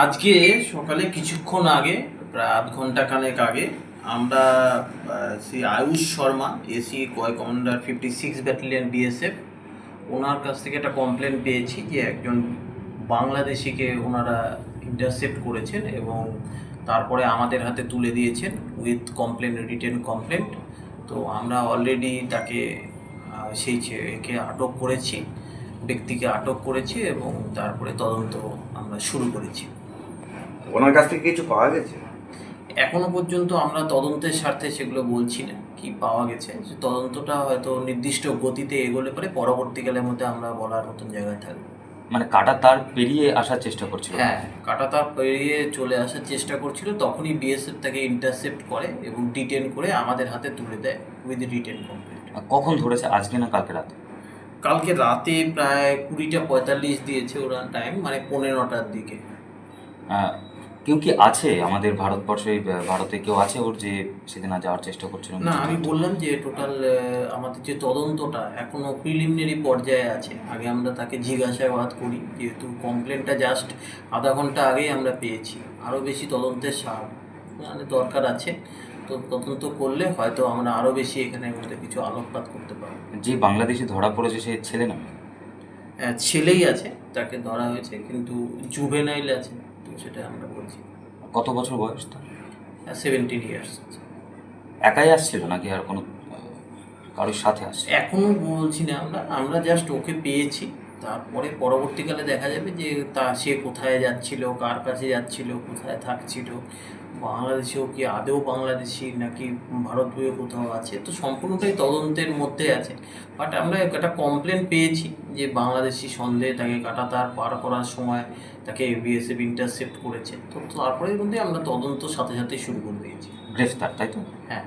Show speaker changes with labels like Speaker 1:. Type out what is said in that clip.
Speaker 1: আজকে সকালে কিছুক্ষণ আগে, প্রায় আধ ঘণ্টা খানেক আগে, আমরা শ্রী আয়ুষ শর্মা এসি কয় commander fifty six battalion BSF ওনার কাছ থেকে একটা কমপ্লেন পেয়েছি যে একজন বাংলাদেশিকে ওনারা ইন্টারসেপ্ট করেছেন এবং তারপরে আমাদের হাতে তুলে দিয়েছেন উইথ কমপ্লেন রিটেন কমপ্লেন তো আমরা অলরেডি তাকে সেই একে আটক করেছি, ব্যক্তিকে আটক করেছি এবং তারপরে তদন্ত আমরা শুরু করেছি।
Speaker 2: ওনার কাছ থেকে কিছু পাওয়া গেছে?
Speaker 1: এখনও পর্যন্ত আমরা তদন্তের স্বার্থে সেগুলো বলছি না কি পাওয়া গেছে। যে তদন্তটা হয়তো নির্দিষ্ট গতিতে এগোলে পরে পরবর্তীকালের মধ্যে আমরা বলার মতন জায়গায় থাকব।
Speaker 3: মানে কাটা তার পেরিয়ে আসার চেষ্টা করছিল?
Speaker 1: হ্যাঁ কাটা তার পেরিয়ে চলে আসার চেষ্টা করছিল তখনই বিএসএফ তাকে ইন্টারসেপ্ট করে এবং ডিটেন করে আমাদের হাতে তুলে দেয় উইথ রিটেন কমপ্লিট
Speaker 3: আর কখন ধরেছে? আজকে না কালকে রাতে?
Speaker 1: কালকে রাতে প্রায় কুড়িটা পঁয়তাল্লিশ দিয়েছে ওরা টাইম মানে পনেরোটার দিকে।
Speaker 3: আহ, কেউ কি আছে? আমাদের ভারতবর্ষে ভারতে কেউ আছে ওর যে সেদিন যাওয়ার চেষ্টা করছিল
Speaker 1: না আমি বললাম যে টোটাল আমাদের যে তদন্তটা এখনও প্রিলিমিনারি পর্যায়ে আছে। আগে আমরা তাকে জিজ্ঞাসাবাদ করি যেহেতু কমপ্লেনটা জাস্ট আধা ঘণ্টা আগেই আমরা পেয়েছি। আরও বেশি তদন্তের সার মানে দরকার আছে। তো তদন্ত করলে হয়তো আমরা আরও বেশি এখানে মধ্যে কিছু আলোকপাত করতে পারব।
Speaker 3: যে বাংলাদেশে ধরা পড়েছে সে ছেলে না?
Speaker 1: ছেলেই আছে তাকে ধরা হয়েছে কিন্তু জুভেনাইল আছে। তো সেটা আমরা বলছি।
Speaker 3: কত বছর বয়স তার?
Speaker 1: সেভেন্টিন ইয়ার্স
Speaker 3: একাই আসছিল নাকি আর কোনো কারোর সাথে আসছে
Speaker 1: এখনও বলছি না আমরা আমরা জাস্ট ওকে পেয়েছি। তারপরে পরবর্তীকালে দেখা যাবে যে তা সে কোথায় যাচ্ছিল কার কাছে যাচ্ছিল কোথায় থাকছিল বাংলাদেশেও কি আদেও বাংলাদেশি নাকি ভারতীয় কোথাও আছে? তো সম্পূর্ণটাই তদন্তের মধ্যে আছে। বাট আমরা একটা কমপ্লেন পেয়েছি যে বাংলাদেশি সন্দেহে তাকে কাটাতার পার করার সময় তাকে বিএসএফ ইন্টারসেপ্ট করেছে। তো তারপরে মধ্যে আমরা তদন্ত সাথে সাথে শুরু করে দিয়েছি।
Speaker 3: গ্রেফতার তাই তো?
Speaker 1: হ্যাঁ।